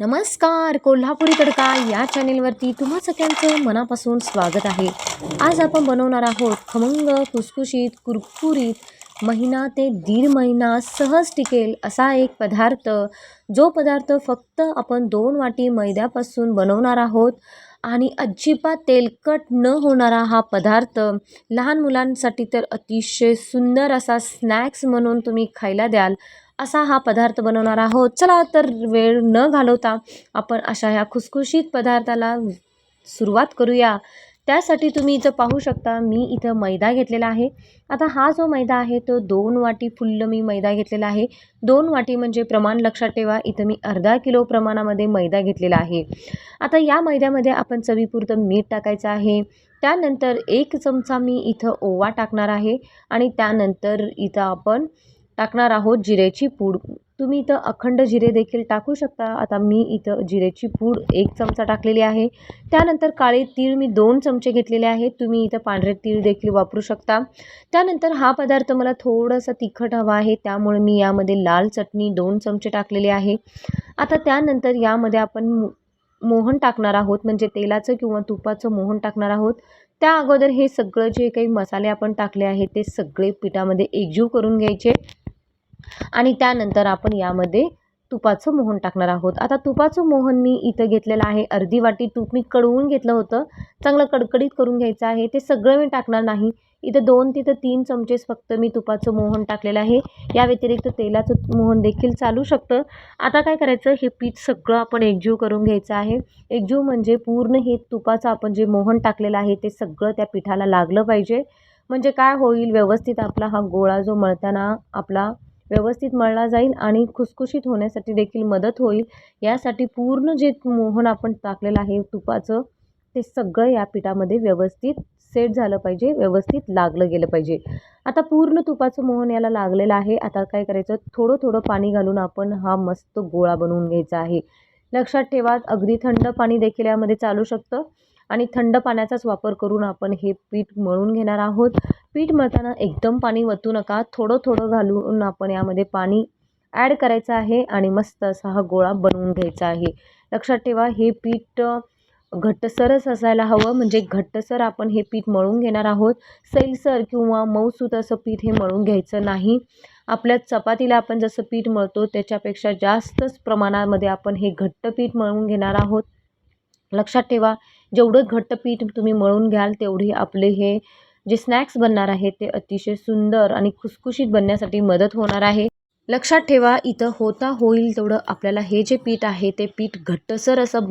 नमस्कार कोल्हापुरी तडका या चॅनेलवरती तुम्हा सगळ्यांचं मनापासून स्वागत आहे. आज आपण बनवणार आहोत खमंग खुसखुशीत कुरकुरीत महिना ते दीड महिना सहज टिकेल असा एक पदार्थ. जो पदार्थ फक्त आपण दोन वाटी मैद्यापासून बनवणार आहोत आणि अजिबात तेलकट न होणारा हा पदार्थ लहान मुलांसाठी तर अतिशय सुंदर असा स्नॅक्स म्हणून तुम्ही खायला द्याल. असा हा पदार्थ बनवणार आहोत. चला तर वेळ न घालवता आपण अशा ह्या खुसखुशीत पदार्थाला सुरुवात करूया. त्यासाठी तुम्ही इथं पाहू शकता मी इथं मैदा घेतलेला आहे. आता हा जो मैदा आहे तो दोन वाटी फुल्ल मी मैदा घेतलेला आहे. दोन वाटी म्हणजे प्रमाण लक्षात ठेवा इथं मी अर्धा किलो प्रमाणामध्ये मैदा घेतलेला आहे. आता या मैद्यामध्ये आपण चवीपुरतं मीठ टाकायचं आहे. त्यानंतर एक चमचा मी इथं ओवा टाकणार आहे आणि त्यानंतर इथं आपण टाकणार आहोत जिरेची पूड. तुम्ही इथं अखंड जिरे देखील टाकू शकता. आता मी इथं जिरेची पूड एक चमचा टाकलेली आहे. त्यानंतर काळे तीळ मी दोन चमचे घेतलेले आहेत. तुम्ही इथं पांढरे तीळ देखील वापरू शकता. त्यानंतर हा पदार्थ मला थोडासा तिखट हवा आहे. त्यामुळे मी यामध्ये लाल चटणी दोन चमचे टाकलेले आहे. आता त्यानंतर यामध्ये आपण मोहन टाकणार आहोत. म्हणजे तेलाचं किंवा तुपाचं मोहन टाकणार आहोत. त्या अगोदर हे सगळं जे काही मसाले आपण टाकले आहेत ते सगळे पिठामध्ये एकजीव करून घ्यायचे. आणि त्यानंतर आपण यामध्ये तुपाचं मोहन टाकणार आहोत. आता तुपाचं मोहन मी इथं घेतलेलं आहे. अर्धी वाटी तूप मी कडवून घेतलं होतं. चांगलं कडकडीत करून घ्यायचं आहे. ते सगळं मी टाकणार नाही. इथं दोन तिथं तीन चमचेच फक्त मी तुपाचं मोहन टाकलेलं आहे. या व्यतिरिक्त तेलाचं मोहन देखील चालू शकतं. आता काय करायचं? हे पीठ सगळं आपण एकजीव करून घ्यायचं आहे. एकजीव म्हणजे पूर्ण हे तुपाचं आपण जे मोहन टाकलेलं आहे ते सगळं त्या पिठाला लागलं पाहिजे. म्हणजे काय होईल? व्यवस्थित आपला हा गोळा जो मळताना आपला व्यवस्थित मळला जाईल आणि खुसखुशीत होण्यासाठी देखील मदत होईल. यासाठी पूर्ण जे मोहन आपण टाकलेलं आहे तुपाचं ते सगळं या पिठामध्ये व्यवस्थित सेट झालं पाहिजे व्यवस्थित लागलं गेलं पाहिजे. आता पूर्ण तुपाचं मोहन याला लागलेलं आहे. आता काय करायचं? थोडं थोडं पाणी घालून आपण हा मस्त गोळा बनवून घ्यायचा आहे. लक्षात ठेवा अगदी थंड पाणी देखील यामध्ये चालू शकतं. आणि थंड पाण्याचाच वापर करून आपण हे पीठ मळून घेणार आहोत. पीठ मळताना एकदम पाणी वतू नका. थोडं थोडं घालून आपण यामध्ये पाणी ॲड करायचं आहे आणि मस्त असा हा गोळा बनवून घ्यायचा आहे. लक्षात ठेवा हे पीठ घट्टसरच असायला हवं. म्हणजे घट्टसर आपण हे पीठ मळून घेणार आहोत. सैलसर किंवा मऊसूत असं पीठ हे मळून घ्यायचं नाही. आपल्या चपातीला आपण जसं पीठ मळतो त्याच्यापेक्षा जास्तच प्रमाणामध्ये आपण हे घट्ट पीठ मळून घेणार आहोत. लक्षात ठेवा जेवढं घट्ट पीठ तुम्ही मळून घ्याल तेवढी आपले हे जे स्नॅक्स बनणार आहे ते अतिशय सुंदर आणि खुसखुशीत बनण्यासाठी मदत होणार आहे. लक्षात ठेवा इथं होता होईल तेवढं आपल्याला हे जे पीठ आहे ते पीठ घट्टसर असं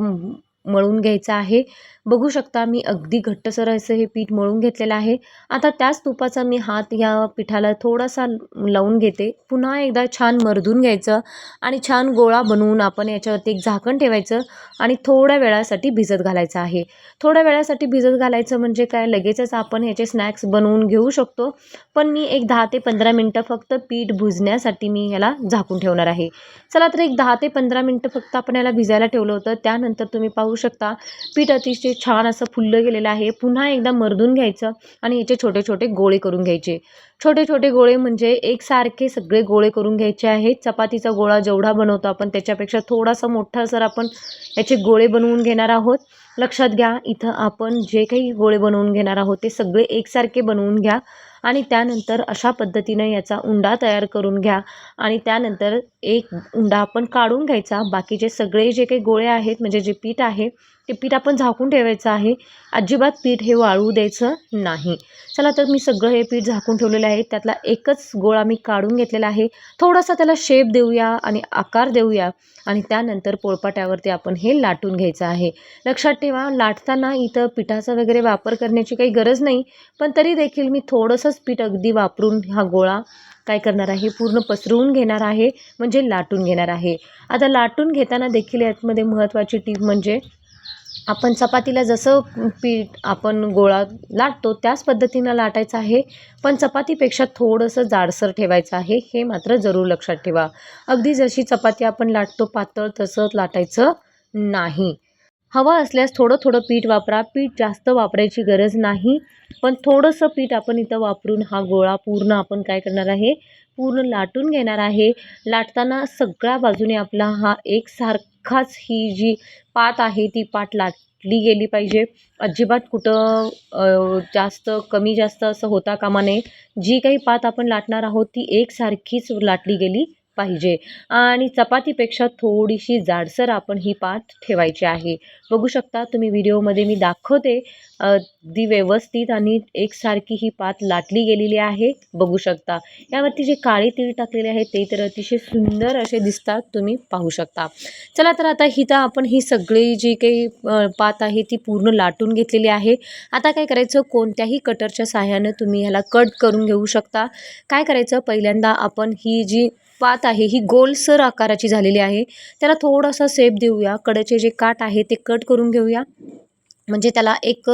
मळून घ्यायचं आहे. बघू शकता मी अगदी घट्टसर असं हे पीठ मळून घेतलेलं आहे. आता त्याच तुपाचा मी हात या पिठाला थोडासा लावून घेते. पुन्हा एकदा छान मर्दून घ्यायचं आणि छान गोळा बनवून आपण याच्यावरती एक झाकण ठेवायचं आणि थोड्या वेळासाठी भिजत घालायचं आहे. थोड्या वेळासाठी भिजत घालायचं म्हणजे काय? लगेचच आपण ह्याचे स्नॅक्स बनवून घेऊ शकतो. पण मी एक दहा ते पंधरा मिनटं फक्त पीठ भुजण्यासाठी मी ह्याला झाकून ठेवणार आहे. चला तर एक दहा ते पंधरा मिनटं फक्त आपण याला भिजायला ठेवलं होतं. त्यानंतर तुम्ही पाहू शकता. पीठ अतिशय छान असं फुललं गेलेलं आहे. पुन्हा एकदा मर्दून घ्यायचं आणि याचे छोटे छोटे गोळे करून घ्यायचे. छोटे छोटे गोळे म्हणजे एकसारखे सगळे गोळे करून घ्यायचे आहेत. चपातीचा गोळा जेवढा बनवतो आपण त्याच्यापेक्षा थोडासा मोठा सर आपण याचे गोळे बनवून घेणार आहोत. लक्षात घ्या इथं आपण जे काही गोळे बनवून घेणार आहोत ते सगळे एकसारखे बनवून घ्या आणि त्यानंतर अशा पद्धतीनं याचा उंडा तयार करून घ्या आणि त्यानंतर एक उंडा आपण काढून घ्यायचा. बाकीचे सगळे जे काही गोळे आहेत म्हणजे जे पीठ आहे ते पीठ आपण झाकून ठेवायचं आहे. अजिबात पीठ हे वाळू द्यायचं नाही. चला तर मी सगळं हे पीठ झाकून ठेवलेलं आहे. त्यातला एकच गोळा मी काढून घेतलेला आहे. थोडासा त्याला शेप देऊया आणि आकार देऊया आणि त्यानंतर पोळपाट्यावरती आपण हे लाटून घ्यायचं आहे. लक्षात ठेवा लाटताना इथं पिठाचा वगैरे वापर करण्याची काही गरज नाही पण तरी देखील मी थोडंसंच पीठ अगदी वापरून हा गोळा काय करणार आहे? पूर्ण पसरवून घेणार आहे म्हणजे लाटून घेणार आहे. आता लाटून घेताना देखील यातमध्ये महत्त्वाची टीप म्हणजे आपण चपातीला जसं पीठ आपण गोळा लाटतो त्याच पद्धतीनं लाटायचं आहे. पण चपातीपेक्षा थोडंसं जाडसर ठेवायचं आहे हे मात्र जरूर लक्षात ठेवा. अगदी जशी चपाती आपण लाटतो पातळ तसं लाटायचं नाही. हवं असल्यास थोडं थोडं पीठ वापरा. पीठ जास्त वापरायची गरज नाही. पण थोडंसं पीठ आपण इथं वापरून हा गोळा पूर्ण आपण काय करणार आहे? पूर्ण लाटून घेणार आहे. लाटताना सगळ्या बाजूने आपला हा एकसारखाच ही जी पात आहे ती पात लाटली गेली पाहिजे. अजिबात कुठं जास्त कमी जास्त असं होता कामा नये. जी काही पात आपण लाटणार आहोत ती एकसारखीच लाटली गेली. पाहिजे. आणि चपातीपेक्षा थोडीशी जाडसर आपण ही पात ठेवायची आहे. बघू शकता तुम्ही व्हिडिओमध्ये मी दाखवते ती व्यवस्थित आणि एकसारखी ही पात लाटली गेलेली आहे. बघू शकता. यावरती जे काळे तीळ टाकलेले आहेत ते तर अतिशय सुंदर असे दिसतात तुम्ही पाहू शकता. चला तर आता हिथं आपण ही सगळी जी काही पात आहे ती पूर्ण लाटून घेतलेली आहे. आता काय करायचं? कोणत्याही कटरच्या साह्यानं तुम्ही ह्याला कट करून घेऊ शकता. काय करायचं? पहिल्यांदा आपण ही जी पात आहे ही गोलसर आकाराची झालेली आहे. त्याला थोडासा शेप देऊया. कडेचे जे काठ आहे ते कट करून घेऊया. म्हणजे त्याला एक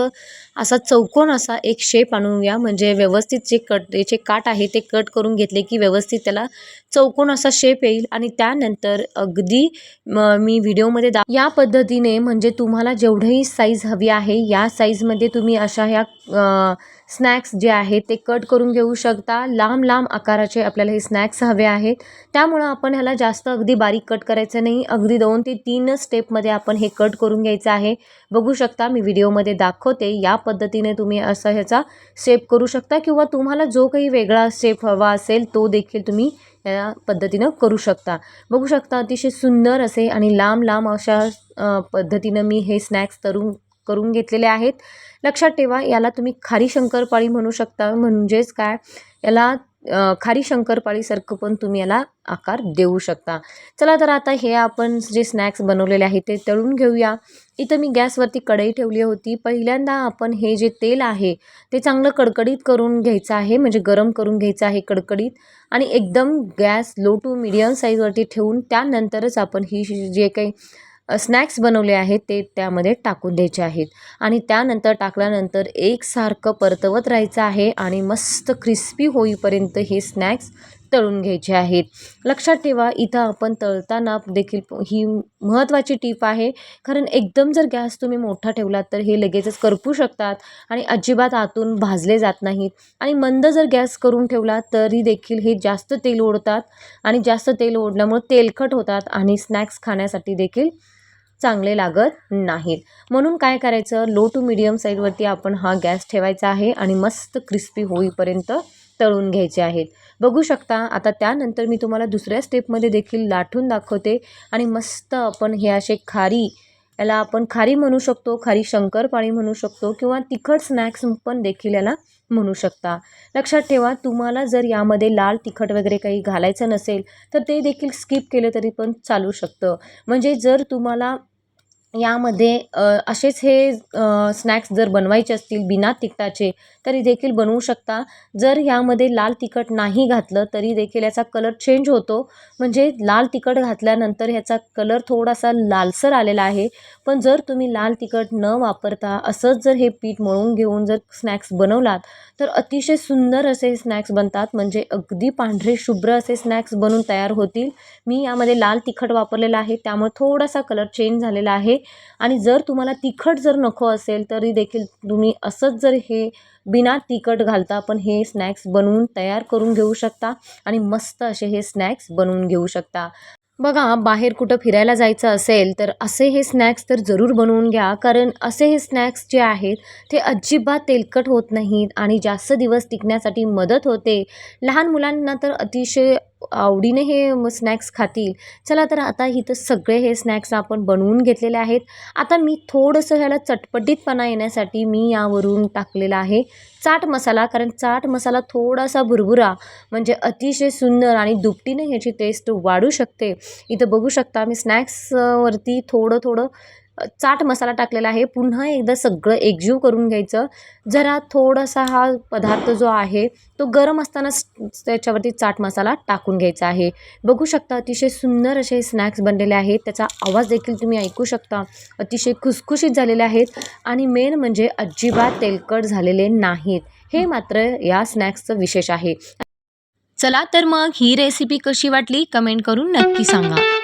असा चौकोन असा एक शेप आणूया. म्हणजे व्यवस्थित जे कट याचे काठ आहे ते कट करून घेतले की व्यवस्थित त्याला चौकोन असा शेप येईल. आणि त्यानंतर अगदी मी व्हिडिओमध्ये दा या पद्धतीने म्हणजे तुम्हाला जेवढंही साईज हवी आहे या साईजमध्ये तुम्ही अशा ह्या स्नॅक्स जे आहेत ते कट करून घेऊ शकता. लांब लांब आकाराचे आपल्याला हे स्नॅक्स हवे आहेत. त्यामुळं आपण ह्याला जास्त अगदी बारीक कट करायचं नाही. अगदी दोन ते तीन स्टेपमध्ये आपण हे कट करून घ्यायचं आहे. बघू शकता मी व्हिडिओमध्ये दाखवते. या पद्धतीने तुम्ही असं ह्याचा शेप करू शकता किंवा तुम्हाला जो काही वेगळा शेप हवा असेल तो देखील तुम्ही या पद्धतीनं करू शकता. बघू शकता अतिशय सुंदर असे आणि लांब लांब अशा पद्धतीनं मी हे स्नॅक्स तरून करून घेतलेले आहेत. लक्षात ठेवा याला तुम्ही खारी शंकरपाळी म्हणू शकता. म्हणजेच काय? याला खारी शंकरपाळीसारखं पण तुम्ही याला आकार देऊ शकता. चला तर आता हे आपण जे स्नॅक्स बनवलेले आहेत ते तळून घेऊया. इथं मी गॅसवरती कढई ठेवली होती. पहिल्यांदा आपण हे जे तेल आहे ते चांगलं कडकडीत करून घ्यायचं आहे. म्हणजे गरम करून घ्यायचं आहे कडकडीत. आणि एकदम गॅस लो टू मिडियम साईजवरती ठेवून त्यानंतरच आपण ही जे काही स्नॅक्स बनवले आहेत ते त्यामध्ये टाकून द्यायचे आहेत. आणि त्यानंतर टाकल्यानंतर एकसारखं परतवत राहायचं आहे आणि मस्त क्रिस्पी होईपर्यंत हे स्नॅक्स तळून घ्यायचे आहेत. लक्षात ठेवा इथं आपण तळताना देखील ही महत्त्वाची टीप आहे. कारण एकदम जर गॅस तुम्ही मोठा ठेवलात तर हे लगेचच करपू शकतात आणि अजिबात आतून भाजले जात नाहीत. आणि मंद जर गॅस करून ठेवला तरी देखील हे जास्त तेल ओढतात आणि जास्त तेल ओढल्यामुळे तेलकट होतात आणि स्नॅक्स खाण्यासाठी देखील चांगले लागत नाहीत. म्हणून काय करायचं? लो टू मिडियम साईडवरती आपण हा गॅस ठेवायचा आहे आणि मस्त क्रिस्पी होईपर्यंत तळून घ्यायचे आहेत. बघू शकता आता त्यानंतर मी तुम्हाला दुसऱ्या स्टेपमध्ये देखील लाटून दाखवते आणि मस्त आपण हे असे खारी याला आपण खारी म्हणू शकतो खारी शंकरपाळी म्हणू शकतो किंवा तिखट स्नॅक्स पण देखील याला म्हणू शकता. लक्षात ठेवा तुम्हाला जर यामध्ये लाल तिखट वगैरे काही घालायचं नसेल तर ते देखील स्किप केलं तरी पण चालू शकतं. म्हणजे जर तुम्हाला यामध्ये असेच हे स्नॅक्स जर बनवायचे असतील बिना तिखटाचे तरी देखील बनवू शकता. जर यामध्ये लाल तिखट नाही घातलं तरी देखील याचा कलर चेंज होतो. म्हणजे लाल तिखट घातल्यानंतर ह्याचा कलर थोडासा लालसर आलेला आहे. पण जर तुम्ही लाल तिखट न वापरता असंच जर हे पीठ मळून घेऊन जर स्नॅक्स बनवलात तर अतिशय सुंदर असे स्नॅक्स बनतात. म्हणजे अगदी पांढरे शुभ्र असे स्नॅक्स बनून तयार होतील. मी यामध्ये लाल तिखट वापरलेलं आहे. त्यामुळे थोडासा कलर चेंज झालेला आहे. आणि जर तुम्हाला तिखट जर नको असेल तरी देखील तुम्ही असंच जर हे बिना तिखट घालता पण हे स्नॅक्स बनवून तयार करून घेऊ शकता आणि मस्त असे हे स्नॅक्स बनवून घेऊ शकता. बघा बाहेर कुठं फिरायला जायचं असेल तर असे हे स्नॅक्स तर जरूर बनवून घ्या कारण असे हे स्नॅक्स जे आहेत ते अजिबात तेलकट होत नाहीत आणि जास्त दिवस टिकण्यासाठी मदत होते. लहान मुलांना तर अतिशय आवडीने हे स्नॅक्स खातील. चला तर आता इथं सगळे हे स्नॅक्स आपण बनवून घेतलेले आहेत. आता मी थोडंसं ह्याला चटपटीतपणा येण्यासाठी मी यावरून टाकलेला आहे. चाट मसाला कारण चाट मसाला थोडासा भुरभुरा म्हणजे अतिशय सुंदर आणि दुपटीने ह्याची टेस्ट वाढू शकते. इथं बघू शकता मी स्नॅक्सवरती थोडं थोडं चाट मसाला टाकलेला आहे. पुन्हा एकदा सगळं एकजीव करून घ्यायचं. जरा थोडासा हा पदार्थ जो आहे तो गरम असतानाच त्याच्यावरती चाट मसाला टाकून घ्यायचा आहे. बघू शकता अतिशय सुंदर असे स्नॅक्स बनलेले आहेत. त्याचा आवाज देखील तुम्ही ऐकू शकता. अतिशय खुसखुशीत झालेले आहेत. आणि मेन म्हणजे अजिबात तेलकट झालेले नाहीत. हे मात्र या स्नॅक्सचं विशेष आहे. चला तर मग ही रेसिपी कशी वाटली? कमेंट करून नक्की सांगा.